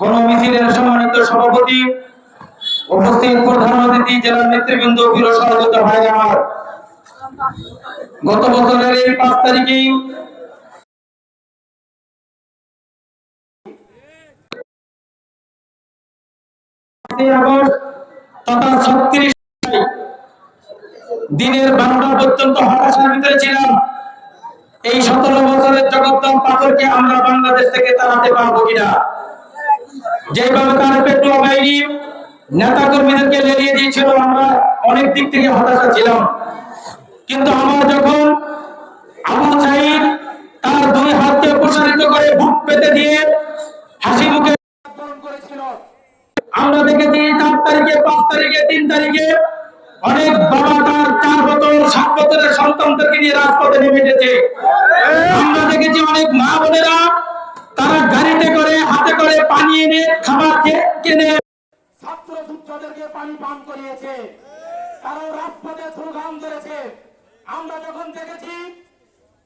গণমিছিলের সম্মানিত সভাপতি, উপস্থিত প্রধান অতিথি জেলার নেতৃবৃন্দ, বীর ভাই আমার। গত বছরের এই পাঁচ তারিখেই দিনের বারোটা পর্যন্ত হতাশার ভিতরে ছিলাম। এই সতেরো বছরের জগদ্দম পাথরকে আমরা বাংলাদেশ থেকে তাড়াতে পারব কিনা? যেভাবে তার পেট্রোল বাহিনী নেতা কর্মীদেরকে লেলিয়ে দিয়েছিল, আমরা অনেক দিক থেকে হতাশা ছিলাম। কিন্তু আমরা যখন আবু সাইদ তার দুই হাতকে প্রসারিত করে বুক পেতে দিয়ে হাসি মুখে আমরা দেখেছি চার তারিখে, পাঁচ তারিখে, তিন তারিখে অনেক বাবা তার চার বছর সাত বছরের সন্তানদেরকে নিয়ে রাজপথে নেমে এসেছে। আমরা দেখেছি অনেক মা বোনেরা তারা গাড়িতে করে হাতে করে পানি এনে খাবার কিনে। ছাত্র যুদ্ধদেরকে পানি পান করিয়েছে। তারাও রাজপথে স্লোগান ধরেছে। আমরা যখন দেখেছি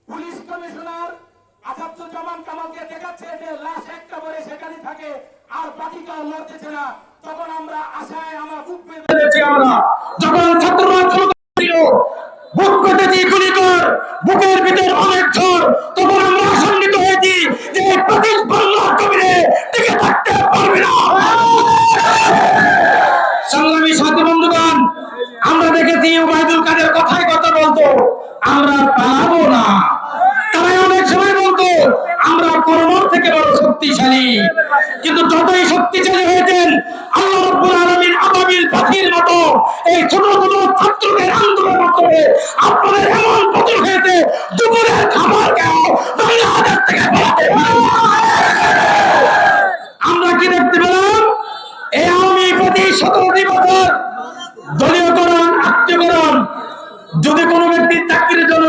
পুলিশ কমিশনার আসাদুজ্জামান কামালকে দেখাচ্ছে যে লাশ একটা করে সেখানে থাকে আর বাকি লড়তেছে না তখন আমরা আশায় আমার বুক পেতেছি আমরা যখন ছাত্ররা স্লোগান দিল বুক পেতেছি গুলি কর বুকের ভিতর অনেক ঝড় তখন আমরা আশান্বিত হয়েছি যে এই বাংলার কবিরে টিকে থাকতে পারবে না। সংগ্রামী সাথী বন্ধুগণ, আমরা দেখেছি ওবায়দুল কাদের কথাই কথা বলতো, আমরা পালাবো না। তারাই অনেক সময় বলতো, আমরা করোনার থেকে বড় শক্তিশালী। কিন্তু যতই শক্তিশালী হয়েছেন, আল্লাহ রব্বুল আলামিন আবাবিল পাখির মতো এই ছোট ছোট ছাত্রদের আন্দোলনের মাধ্যমে আত্মীয়করণ। যদি কোনো ব্যক্তি চাকরির জন্য